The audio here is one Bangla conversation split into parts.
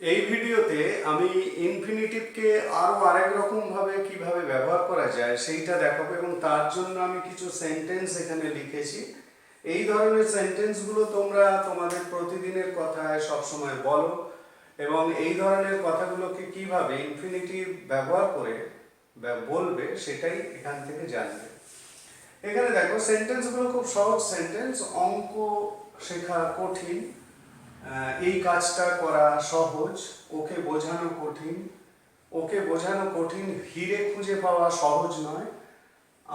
এই ভিডিওতে আমি ইনফিনিটিভকে আরও আরেক রকমভাবে কীভাবে ব্যবহার করা যায় সেইটা দেখাবো এবং তার জন্য আমি কিছু সেন্টেন্স এখানে লিখেছি। এই ধরনের সেন্টেন্সগুলো তোমরা তোমাদের প্রতিদিনের কথায় সবসময় বলো এবং এই ধরনের কথাগুলোকে কীভাবে ইনফিনিটিভ ব্যবহার করে বলবে সেটাই এখান থেকে জানবে। এখানে দেখো সেন্টেন্সগুলো খুব সহজ সেন্টেন্স অঙ্ক শেখা কঠিন। এই কাজটা করা সহজ, ওকে বোঝানো কঠিন। ওকে বোঝানো কঠিন, হিরে খুঁজে পাওয়া সহজ নয়।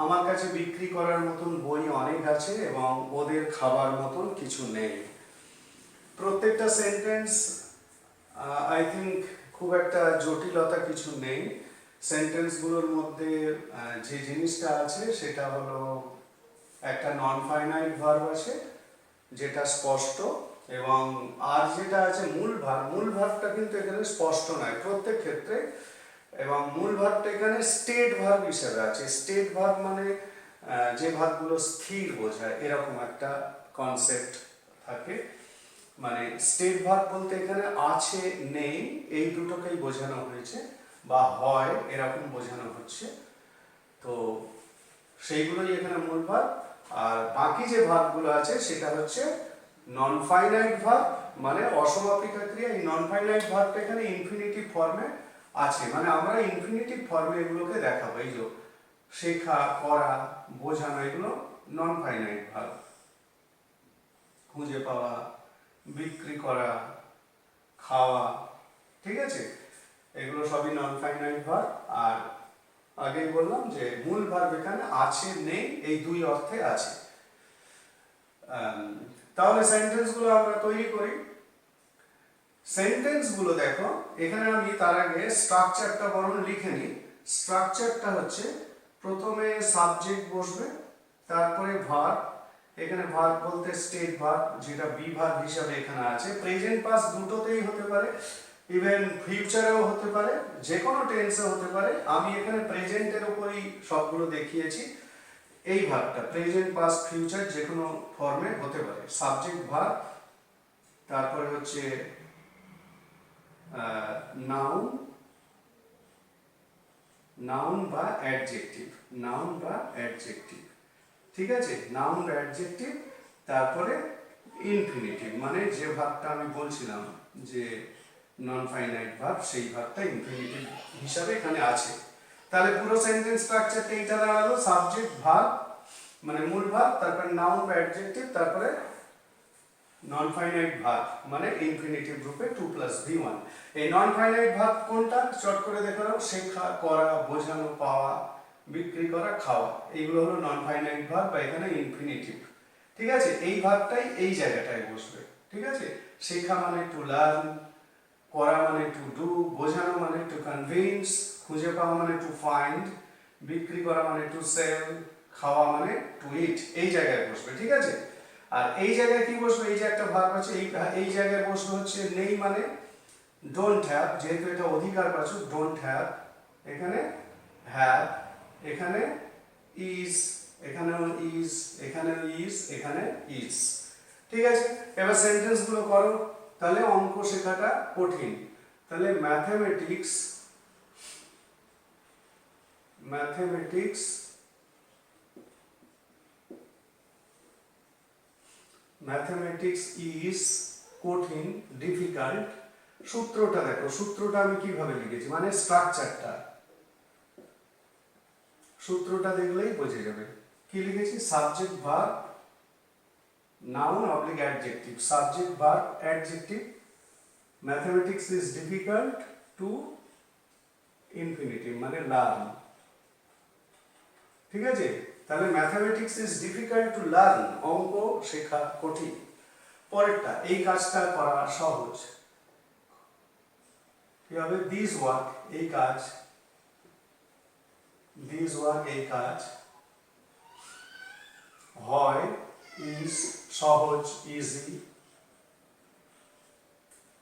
আমার কাছে বিক্রি করার মতন বই অনেক আছে এবং ওদের খাবার মতন কিছু নেই। প্রত্যেকটা সেন্টেন্স আই থিঙ্ক খুব একটা জটিলতা কিছু নেই। সেন্টেন্সগুলোর মধ্যে যে জিনিসটা আছে সেটা হলো একটা নন ফাইনাইট ভার্ব আছে, যেটা স্পষ্ট। এবং আর যেটা আছে মূল ভাব মূল ভাবটা কিন্তু এখানে স্পষ্ট নয়, প্রত্যেক ক্ষেত্রে। এবং মূল ভাবটা এখানে স্টেট ভাব হিসেবে আছে। স্টেট ভাব মানে যে ভাবগুলো স্থির বোঝায়, এরকম একটা কনসেপ্ট থাকে। মানে স্টেট ভাব বলতে এখানে আছে, নেই, এই দুটোকেই বোঝানো হয়েছে বা হয়, এরকম বোঝানো হচ্ছে। তো সেইগুলোই এখানে মূল ভাব আর বাকি যে ভাবগুলো আছে, সেটা হচ্ছে নন ফাইনাইট ভার্ব মানে অসমাপিকা ক্রিয়া। এই নন ফাইনাইট ভার্বটা এখানে ইনফিনিটিভ ফর্মে আছে। মানে আমরা ইনফিনিটিভ ফর্মে এগুলোকে দেখাবো। এই যে শেখা, করা, বোঝানো, এগুলো নন ফাইনাইট ভার্ব খুঁজে পাওয়া, বিক্রি করা, খাওয়া, ঠিক আছে? এগুলো সবই নন ফাইনাইট ভার্ব আর আগেই বললাম যে মূল ভার্ব এখানে আছে, নেই, এই দুই অর্থে আছে। তাহলে সেন্টেন্সগুলো আমরা তৈরি করি। সেন্টেন্সগুলো দেখো, এখানে আমি তার আগে স্ট্রাকচারটা বরং লিখে নিই। স্ট্রাকচারটা হচ্ছে, প্রথমে সাবজেক্ট বসবে, তারপরে ভার্ব এখানে ভার্ব বলতে স্টেট ভার্ব যেটা বি ভার্ব হিসাবে এখানে আছে। প্রেজেন্ট পাস দুটোতেই হতে পারে ইভেন ফিউচারেও হতে পারে যে কোনো টেন্সে হতে পারে। আমি এখানে প্রেজেন্টের উপরেই সবগুলো দেখিয়েছি। এই ভার্বটা প্রেজেন্ট পাস ফিউচার যে কোনো ফর্মে হতে পারে। সাবজেক্ট ভার্ব তারপরে হচ্ছে নাউন নাউন বা অ্যাডজেক্টিভ নাউন বা অ্যাডজেক্টিভ ঠিক আছে? নাউন বা অ্যাডজেক্টিভ তারপরে ইনফিনিটিভ মানে যে ভাবটা আমি বলছিলাম যে নন ফাইনাইট ভাব সেই ভাবটা ইনফিনিটিভ হিসাবে এখানে আছে। তাহলে পুরো সেন্টেন্স স্ট্রাকচারটা এইটা দাঁড়াল সাবজেক্ট ভার্ব মানে মূল ভার্ব তারপরে নাউন বা অ্যাডজেক্টিভ তারপরে নন ফাইনাইট ভার্ব মানে ইনফিনিটিভ রূপে টু প্লাস ভি ওয়ান এই নন ফাইনাইট ভার্ব কোনটা? শর্ট করে দেখে নাও, শেখা, করা, বোঝানো, পাওয়া, বিক্রি করা, খাওয়া। এইগুলো হলো নন ফাইনাইট ভার্ব বা এখানে ইনফিনিটিভ ঠিক আছে? এই ভার্বটাই এই জায়গাটায় বসবে। ঠিক আছে? শেখা মানে টু লার্ন করা মানে টু ডু বোঝানো মানে টু কনভিন্স খুঁজে পাওয়া মানে টু ফাইন্ড বিক্রি করা মানে টু সেল খাওয়া মানে টু ইট এই জায়গায় বসবে, ঠিক আছে? আর এই জায়গায় কি বসবে? এই যে একটা ভার্ব আছে, এই এই জায়গায় বসবে হচ্ছে নেই মানে ডোন্ট হ্যাভ যেহেতু এটা অধিকার বাচক ডোন্ট হ্যাভ এখানে হ্যাভ এখানে ইজ এখানেও ইজ এখানেও ইজ এখানে ইজ ঠিক আছে? এবার সেন্টেন্সগুলো করো। তাহলে অঙ্ক শেখাটা কঠিন। তাহলে ম্যাথমেটিক্স ম্যাথমেটিক্স ম্যাথমেটিক্স ইজ কঠিন ডিফিকাল্ট সূত্রটা দেখো, সূত্রটা আমি কীভাবে লিখেছি? মানে স্ট্রাকচারটা সূত্রটা দেখলেই বোঝা যাবে। কি লিখেছি? Subject verb noun oblique adjective subject verb adjective mathematics is difficult to infinitive মানে লার্ন ঠিক আছে? তাহলে mathematics is difficult to learn অঙ্ক শেখা কঠিন। পরেরটা, এই কাজটা করা সহজ। কি হবে? দিস ওয়ার্ক এই কাজ। দিস ওয়ার্ক এই কাজ। হয় ইজ সহজ ইজি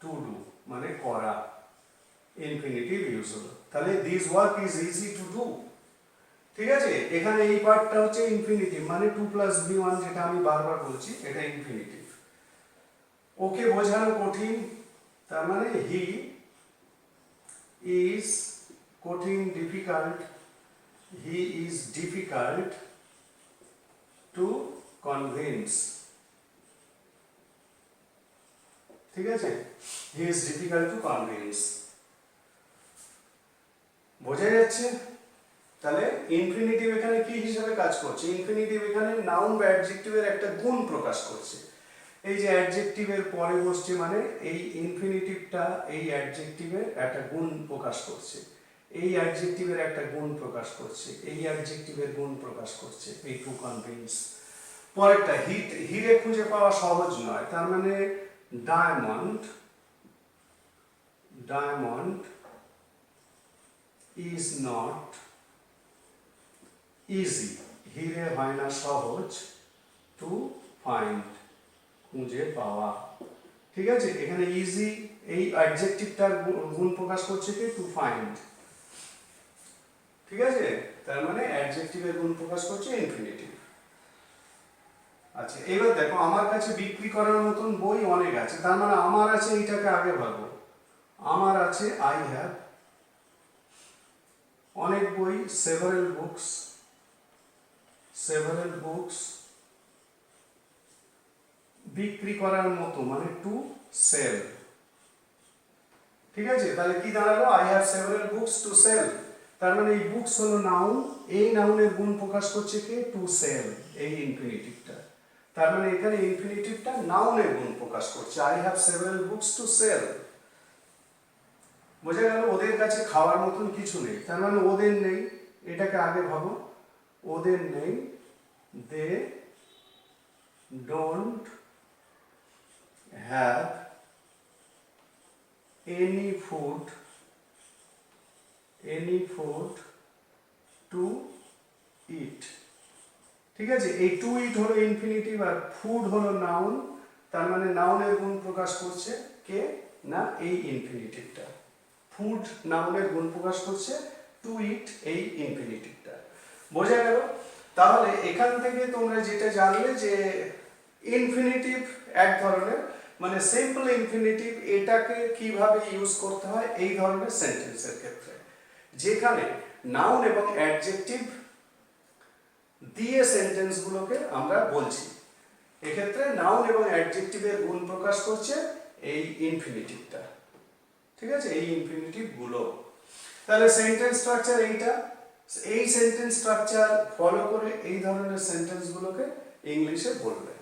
টু ডু মানে করা ইনফিনিটিভ ইউজ হলো তাহলে this work is easy to do ঠিক আছে? এখানে এই পার্টটা হচ্ছে ইনফিনিটিভ মানে টু প্লাস ভি ওয়ান যেটা আমি বারবার বলছি, এটা ইনফিনিটিভ ওকে বোঝানো কঠিন, তার মানে হি ইজ কঠিন difficult he is difficult to convince ঠিক আছে? He is difficult to convince বোঝা যাচ্ছে? তাহলে ইনফিনিটিভ এখানে কি হিসাবে কাজ করছে? ইনফিনিটিভ এখানে নাউন বা অ্যাডজেক্টিভের একটা গুণ প্রকাশ করছে। এই যে অ্যাডজেক্টিভের পরে বসছে মানে এই ইনফিনিটিভটা এই অ্যাডজেক্টিভের একটা গুণ প্রকাশ করছে। এই অ্যাডজেক্টিভের একটা গুণ প্রকাশ করছে। এই অ্যাডজেক্টিভের গুণ প্রকাশ করছে। এই টু কনভিন্স পরেরটা হিট হিরে খুঁজে পাওয়া সহজ নয়। তার মানে diamond diamond is not easy হিরে হয় না সহজ টু ফাইন্ড খুঁজে পাওয়া। ঠিক আছে? এখানে ইজি এই অ্যাডজেক্টিভটার গুণ প্রকাশ করছে কি? টু ফাইন্ড ঠিক আছে? তার মানে অ্যাডজেক্টিভের গুণ প্রকাশ করছে ইনফিনিটিভ আচ্ছা এবার দেখো, আমার কাছে বিক্রি করার মতন বই অনেক আছে, তার মানে আমার আছে এইটাকে আগে ভাবো। আমার আছে আই হ্যাভ অনেক বই সেভারেল বুকস সেভারেল বুকস বিক্রি করার মতো মানে টু সেল ঠিক আছে? তাহলে কি দাঁড়াল? I have several books to sell তার মানে এই বুকস হলো নাউন এই নাউনের গুণ প্রকাশ করছে কে? টু সেল এই ইনফিনিটিভটা তার মানে এখানে ইনফিনিটিভটা নাউনের গুণ প্রকাশ করছে। I have several books to sell বোঝা গেল ওদের কাছে খাওয়ার মতন কিছু নেই। তার মানে ওদের নেই, এটাকে আগে ভাবো। ওদের নেই they don't have any food any food to eat ঠিক আছে? এই টু ইট হলো ইনফিনিটিভ আর ফুড হলো নাউন তার মানে নাউনের গুণ প্রকাশ করছে কে? না, এই ইনফিনিটিভটা ফুড নাউনের গুণ প্রকাশ করছে টু ইট এই ইনফিনিটিভটা বোঝা গেল? তাহলে এখান থেকে তোমরা যেটা জানলে যে ইনফিনিটিভ এক ধরনের মানে সিম্পল ইনফিনিটিভ এটাকে কীভাবে ইউজ করতে হয়, এই ধরনের সেন্টেন্সের ক্ষেত্রে। যেখানে নাউন এবং অ্যাডজেক্টিভ দিয়ে সেন্টেন্সগুলোকে আমরা বলছি। এক্ষেত্রে নাউন এবং অ্যাডজেক্টিভের গুণ প্রকাশ করছে এই ইনফিনিটিভটা ঠিক আছে? এই ইনফিনিটিভগুলো তাহলে সেন্টেন্স স্ট্রাকচার এইটা। এই সেন্টেন্স স্ট্রাকচার ফলো করে এই ধরনের সেন্টেন্সগুলোকে ইংলিশে বলবে।